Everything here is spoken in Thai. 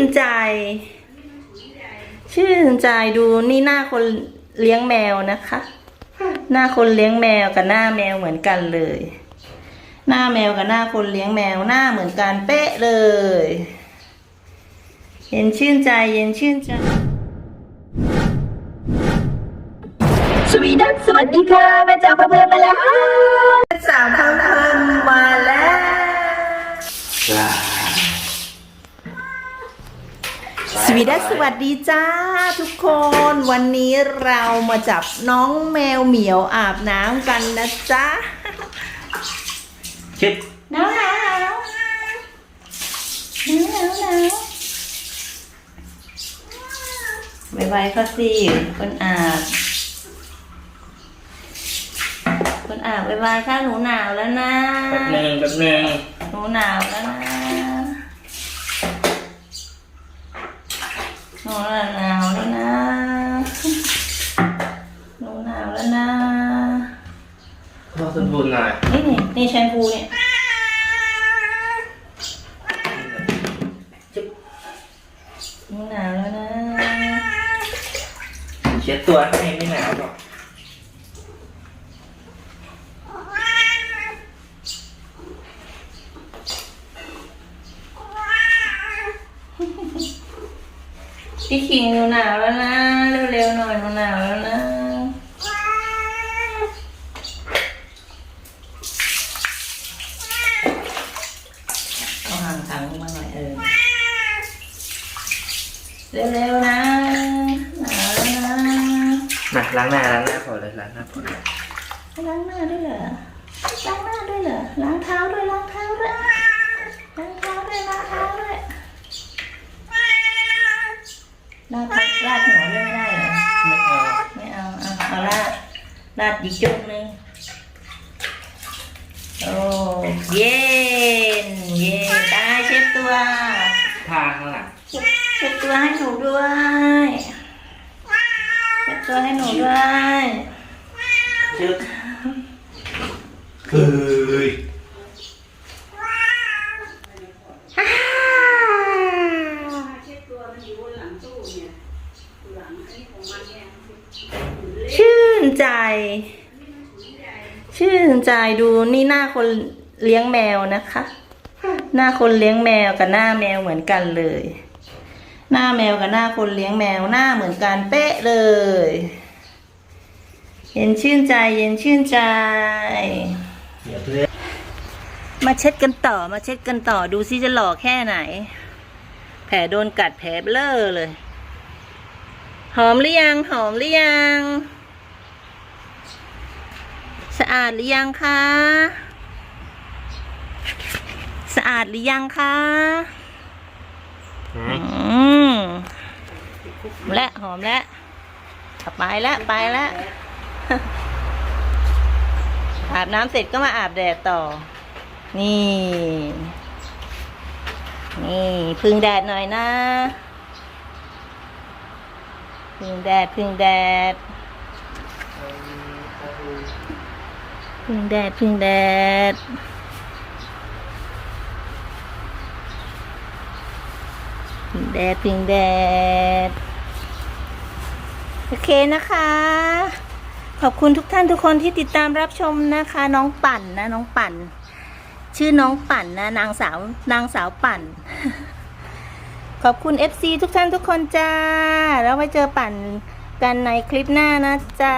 นใจ ชื่นใจดูนี่หน้าคนเลี้ยงแมวนะคะ หน้าคนเลี้ยงแมวกับหน้าแมวเหมือนกันเลย หน้าแมวกับหน้าคนเลี้ยงแมวหน้าเหมือนกันเป๊ะเลย เย็นชื่นใจเย็นชื่นใจสวีดัสสวัสดีค่ะแม่จ๋าพาเพื่อนมาแล้วสาวทำเพลินมาแล้ว ส วีดัสสวัสดีจ้าทุกคนวันนี้เรามาจับน้องแมวเหมียวอาบน้ำกันนะจ๊ะชิดหนาวหนาวหนาวหนาวหนาวหนาวหนาวบายบายค่ะสิคนอาบคนอาบบายบายค่ะหนูหนาวแล้วนะแป๊บหนึ่งแป๊บหนึ่งหนูหนาวแล้วนะ หนูหนาวแล้วนะ หนูหนาวแล้วนะรอสมบูรณ์หน่อยนี่นี่นี่แชมพูเนี่ยจิ๊บหนูหนาวแล้วนะ เช็ดตัวให้ไม่หนาวหรอก พี่คิงหนูหนาวแล้วนะเร็วๆหน่อยหนูหนาวแล้วนะเอาห่างถังมาหน่อยเออเร็วๆนะหนาวแล้วนะมาล้างหน้าล้างหน้าพอเลยล้างหน้าพอเลยล้างหน้าด้วยเหรอ ล้างหน้าด้วยเหรอ ล้างเท้าด้วย ล้างเท้าด้วย ล้างเท้าด้วย ล้างเท้าด้วยลาดลา ด้วยไม่ได้เหรอไม่เอาไม่เอาเอาเอาลาดลาดอีกจุกหนึงโอ้เย็นเย็นได้เช็ดตัวทางข้างหลังเช็ดตัวให้หนูด้วยเช็ดตัวให้หนูด้วยจึ๊บเฮ้ย ชื่นใจ ชื่นใจดูนี่หน้าคนเลี้ยงแมวนะคะ หน้าคนเลี้ยงแมวกับหน้าแมวเหมือนกันเลย หน้าแมวกับหน้าคนเลี้ยงแมวหน้าเหมือนกันเป๊ะเลย เย็นชื่นใจ เย็นชื่นใจ มาเช็ดกันต่อมาเช็ดกันต่อดูซิจะหล่อแค่ไหน แผลโดนกัดแผลเบลอเลย หอมหรือยัง หอมหรือยัง สะอาดหรือยังคะสะอาดหรือยังคะหือืมมและหอมและไปแล้วไปแล้วอาบน้ำเสร็จก็มาอาบแดดต่อ นี่ นี่พึ่งแดดหน่อยนะ พึ่งแดดพึ่งแดด พึ่งแดดพึ่งแดดพึ่งแดดพึ่งแดด โอเคนะคะ ขอบคุณทุกท่านทุกคนที่ติดตามรับชมนะคะ น้องปั่นนะน้องปั่น ชื่อน้องปั่นนะนางสาวนางสาวปั่น ขอบคุณ FC ทุกท่านทุกคนจ้า แล้วไว้เจอปั่นกันในคลิปหน้านะจ้า